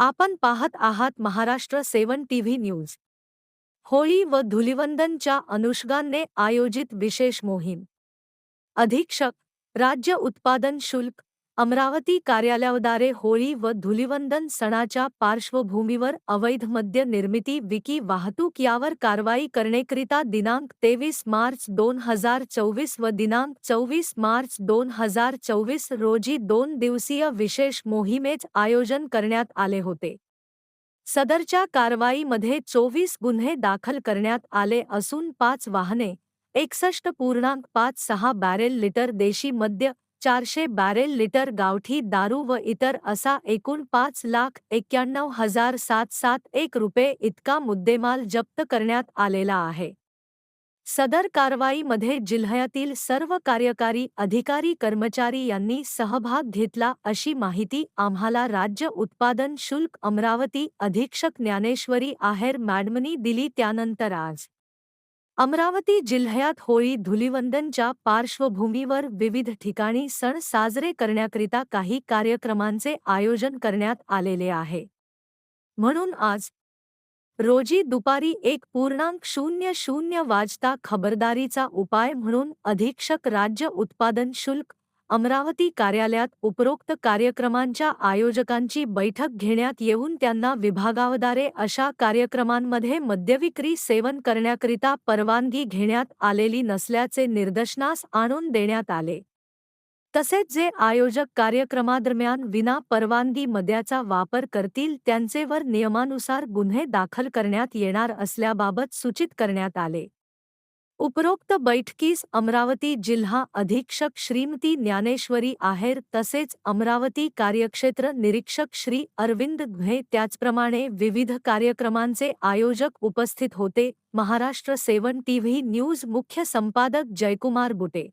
आपण पाहत आहात Maharashtra seven TV news. Holi व धुलिवंदनच्या अनुषंगाने आयोजित विशेष मोहीम. अधीक्षक राज्य उत्पादन शुल्क अमरावती कार्यालयाद्वारे होळी व धुलिवंदन सणाच्या पार्श्वभूमीवर अवैध मद्य निर्मिती विकी वाहतूक यावर कारवाई करण्याकरिता दिनांक तेवीस मार्च दोन हजार चोवीस व दिनांक चोवीस मार्च दोन हजार चोवीस रोजी दोन दिवसीय विशेष मोहिमेच आयोजन करण्यात आले होते. सदरच्या कारवाईमध्ये चोवीस गुन्हे दाखल करण्यात आले असून पाच वाहने एकसष्ट पूर्णांक पाच सहा बॅरेल लिटर देशी मद्य चारशे बॅरेल लिटर गावठी दारू व इतर असा एकूण पाच लाख एक्क्याण्णव हजार सात सात एक रुपये इतका मुद्देमाल जप्त करण्यात आलेला आहे. सदर कारवाईमध्ये जिल्ह्यातील सर्व कार्यकारी अधिकारी कर्मचारी यांनी सहभाग घेतला अशी माहिती आम्हाला राज्य उत्पादन शुल्क अमरावती अधीक्षक ज्ञानेश्वरी आहेर मॅडमनी दिली त्यानंतर आज. अमरावती जिल्ह्यात होळी धुलिवंदनच्या पार्श्वभूमीवर विविध ठिकाणी सण साजरे करण्याकरिता काही कार्यक्रमांचे आयोजन करण्यात आलेले आहे. म्हणून आज रोजी दुपारी एक पूर्णांक शून्य शून्य वाजता खबरदारीचा उपाय म्हणून अधीक्षक राज्य उत्पादन शुल्क अमरावती कार्यालयात उपरोक्त कार्यक्रमांच्या आयोजकांची बैठक घेण्यात येऊन त्यांना विभागावदारे अशा कार्यक्रमांमध्ये मद्यविक्री सेवन करण्याकरिता परवानगी घेण्यात आलेली नसल्याचे निदर्शनास आणून देण्यात आले. तसेच जे आयोजक कार्यक्रमादरम्यान विना परवानगी मद्याचा वापर करतील त्यांचेवर नियमानुसार गुन्हे दाखल करण्यात येणार असल्याबाबत सूचित करण्यात आले. उपरोक्त बैठकीस अमरावती जिल्हा अधीक्षक श्रीमती ज्ञानेश्वरी आहेर तसेच अमरावती कार्यक्षेत्र निरीक्षक श्री अरविंद घे त्याचप्रमाणे विविध कार्यक्रमांचे आयोजक उपस्थित होते. महाराष्ट्र सेवन टीव्ही न्यूज मुख्य संपादक जयकुमार बुटे.